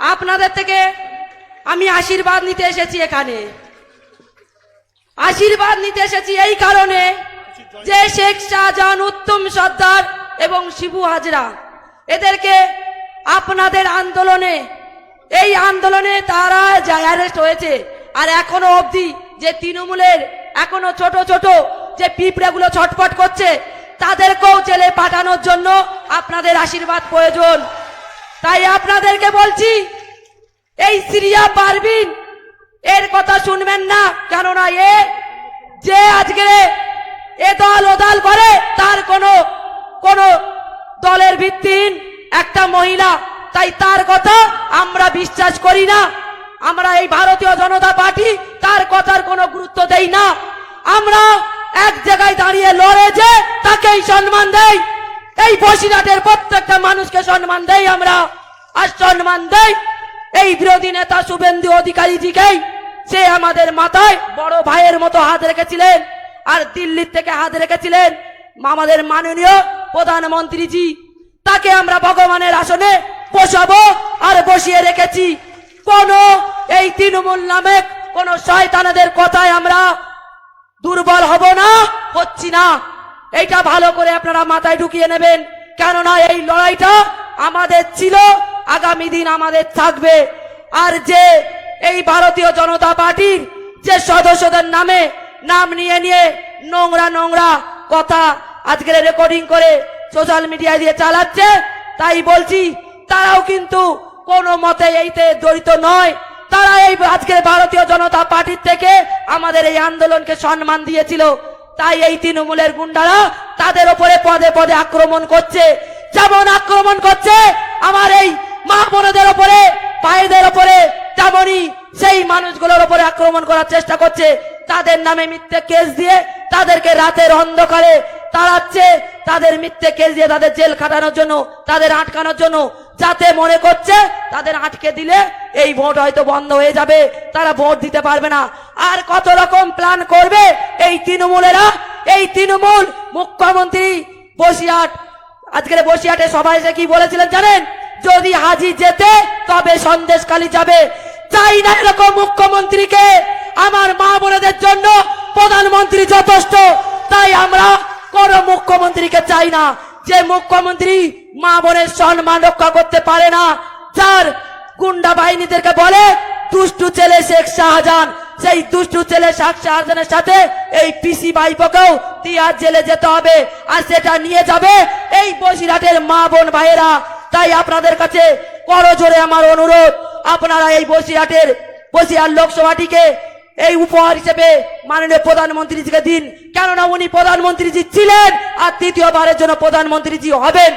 আপনাদের থেকে আমি আশীর্বাদ নিতে এসেছি এখানে। আশীর্বাদ নিতে এসেছি এই কারণে যে শেখ শাহজাহান উত্তম সর্দার এবং শিবু হাজরা, এদেরকে আপনাদের আন্দোলনে, এই আন্দোলনে তারা অ্যারেস্ট হয়েছে, আর এখনও অবধি যে তৃণমূলের, এখনও ছোট ছোট যে পিঁপড়েগুলো ছটফট করছে, তাদেরকেও জেলে পাঠানোর জন্য আপনাদের আশীর্বাদ প্রয়োজন। তাই আপনাদেরকে বলছি, এই সিরিয়া পারবিন এর কথা শুনবেন না, কেননা এ, যে আজকে এ দল ও দল করে, তার কোনো কোনো দলের ভিত্তিহীন একটা মহিলা। তাই তার কথা আমরা বিশ্বাস করি না। আমরা এই ভারতীয় জনতা পার্টি, তার কথার কোনো গুরুত্ব দেই না। আমরা এক জায়গায় দাঁড়িয়ে লড়ে যে, তাকেই সম্মান দেই। এই বসিরহাটের প্রত্যেকটা মানুষকে সম্মান দেই আমরা। আর দেই এই বিরোধী নেতা শুভেন্দু অধিকারীজিকেই সে আমাদের মাথায় বড় ভাইয়ের মতো হাত রেখেছিলেন আর দিল্লির থেকে হাত রেখেছিলেন আমাদের মাননীয় প্রধানমন্ত্রীজি। তাকে আমরা ভগবানের আসনে বসাবো আর বসিয়ে রেখেছি। কোন এই তৃণমূল নামে কোন শয়তানেদের কথায় আমরা দুর্বল হব না, হচ্ছি না। এইটা ভালো করে আপনারা মাথায় ঢুকিয়ে নেবেন। কেননা এই লড়াইটা আমাদের ছিল আগামী দিন আমাদের থাকবে। আর যে এই ভারতীয় জনতা পার্টির যে সদস্যদের নামে নাম নিয়ে নিয়ে নোংরা নোংরা কথা আজকের রেকর্ডিং করে সোশ্যাল মিডিয়া দিয়ে চালাচ্ছে, তাই বলছি, তারাও কিন্তু কোনো মতে এইতে জড়িত নয়। তারা এই আজকের ভারতীয় জনতা পার্টির থেকে আমাদের এই আন্দোলনকে সম্মান দিয়েছিল। তাই এই তৃণমূলের গুন্ডারা তাদের ওপরে পদে পদে আক্রমণ করছে। যেমন আক্রমণ করছে আমার এই মা বোনদের ওপরে পায়েদের ওপরে তেমনই সেই মানুষগুলোর ওপরে আক্রমণ করার চেষ্টা করছে, তাদের নামে মিথ্যে কেস দিয়ে তাদেরকে রাতের অন্ধকারে তাড়াচ্ছে, তাদের মিথ্যে কেস দিয়ে তাদের জেল খাটানোর জন্য, তাদের আটকানোর জন্য, যাতে মনে করছে তাদের আটকে দিলে এই ভোট হয়তো বন্ধ হয়ে যাবে, তারা ভোট দিতে পারবে না। আর কত রকম প্ল্যান করবে এই তৃণমূলেরা? এই তৃণমূল মুখ্যমন্ত্রী বসিরহাট আজকের বসিরহাটে সবাই এসে কি বলেছিলেন জানেন? যদি হাজি যেতে, তবে সন্দেশকালী যাবে। চাই না এরকম মুখ্যমন্ত্রীকে। আমার মা বোনেদের জন্য প্রধানমন্ত্রী যথেষ্ট। তাই আমরা কোন মুখ্যমন্ত্রীকে চাই না। যে মুখ্যমন্ত্রী মা বোনের সম্মান রক্ষা করতে পারে না, যার গুন্ডা বাহিনীদেরকে বলে, দুষ্টু ছেলে শেখ শাহজাহান। সেই দুষ্টু ছেলে শেখ শাহজাহানের সাথে এই পিসি ভাইপোকেও তিয়ার জেলে যেতে হবে। আর সেটা নিয়ে যাবে এই বসিরহাটের মা বোন ভাইয়েরা। তাই আপনাদের কাছে করজোরে আমার অনুরোধ। আপনারা এই বসিরহাটের, বসিরহাট লোকসভাটিকে এই উপহার হিসেবে মাননীয় প্রধানমন্ত্রীজিকে দিন। কেননা উনি প্রধানমন্ত্রীজি ছিলেন আর তৃতীয়বারের জন্য প্রধানমন্ত্রীজি হবেন।